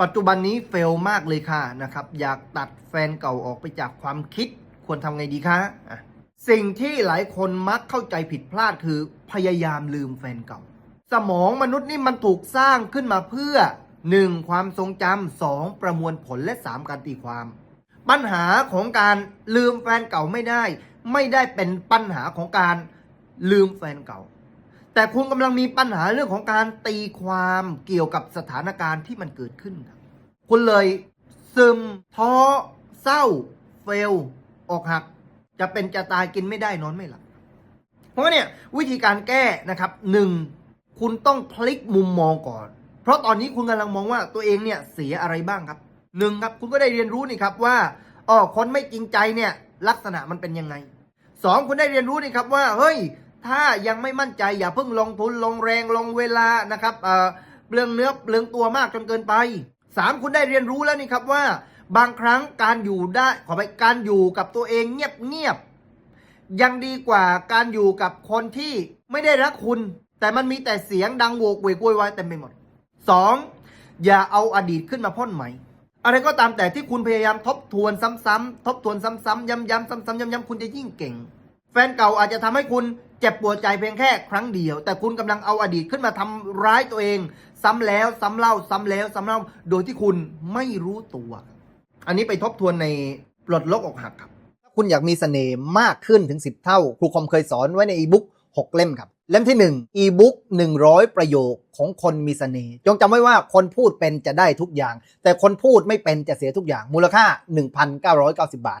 ปัจจุบันนี้เฟลมากเลยค่ะนะครับ อยากตัดแฟนเก่าออกไปจากความคิดควรทำไงดีคะอะสิ่งที่หลายคนมักเข้าใจผิดพลาดคือพยายามลืมแฟนเก่า สมองมนุษย์นี่มันถูกสร้างขึ้นมาเพื่อ 1. ความทรงจำ 2. ประมวลผลและ 3. การตีความ ปัญหาของการลืมแฟนเก่าไม่ได้ ไม่ได้เป็นปัญหาของการลืมแฟนเก่า แต่คุณกำลังมีปัญหาเรื่องของการตีความเกี่ยวกับสถานการณ์ที่มันเกิดขึ้นครับคุณเลยซึมท้อเศร้า เฟล ออกหัก จะเป็นจะตายกินไม่ได้นอนไม่หลับเพราะเนี่ยวิธีการแก้นะครับหนึ่งคุณต้องพลิกมุมมองก่อน เพราะตอนนี้คุณกำลังมองว่าตัวเองเนี่ยเสียอะไรบ้างครับหนึ่งครับคุณก็ได้เรียนรู้นี่ครับว่าอ๋อคนไม่จริงใจเนี่ยลักษณะมันเป็นยังไงสองคุณได้เรียนรู้นี่ครับว่าเฮ้ย ถ้ายังไม่มั่นใจอย่าเพิ่งลงทุนลงแรงลงเวลานะครับเออเปลืองเนื้อเปลืองตัวมากจนเกินไปสามคุณได้เรียนรู้แล้วนี่ครับว่า บางครั้งการอยู่ได้ขอไปการอยู่กับตัวเองเงียบเงียบยังดีกว่าการอยู่กับคนที่ไม่ได้รักคุณ แต่มันมีแต่เสียงดังโวกเวกวยวายเต็มไปหมดสองอย่าเอาอดีตขึ้นมาพ่นใหม่ อะไรก็ตามแต่ที่คุณพยายามทบทวนซ้ำๆทบทวนซ้ำๆย้ำๆซ้ำๆย้ำๆคุณจะยิ่งเก่ง แฟนเก่าอาจจะทำให้คุณ เจ็บปวดใจเพียงแค่ครั้งเดียว แต่คุณกำลังเอาอดีตขึ้นมาทำร้ายตัวเอง ซ้ำแล้วซ้ำเล่า ซ้ำแล้วซ้ำเล่า โดยที่คุณไม่รู้ตัว อันนี้ไปทบทวนในปลดล็อกอกหักครับถ้าคุณอยากมีเสน่ห์มากขึ้นถึง 10 เท่า ครูคอมเคยสอนไว้ในอีบุ๊ก6 เล่มครับ เล่มที่1อีบุ๊ก100 ประโยคของคนมีเสน่ห์จงจำไว้ว่าคนพูดเป็นจะได้ทุกอย่าง แต่คนพูดไม่เป็นจะเสียทุกอย่างมูลค่า 1,990 บาท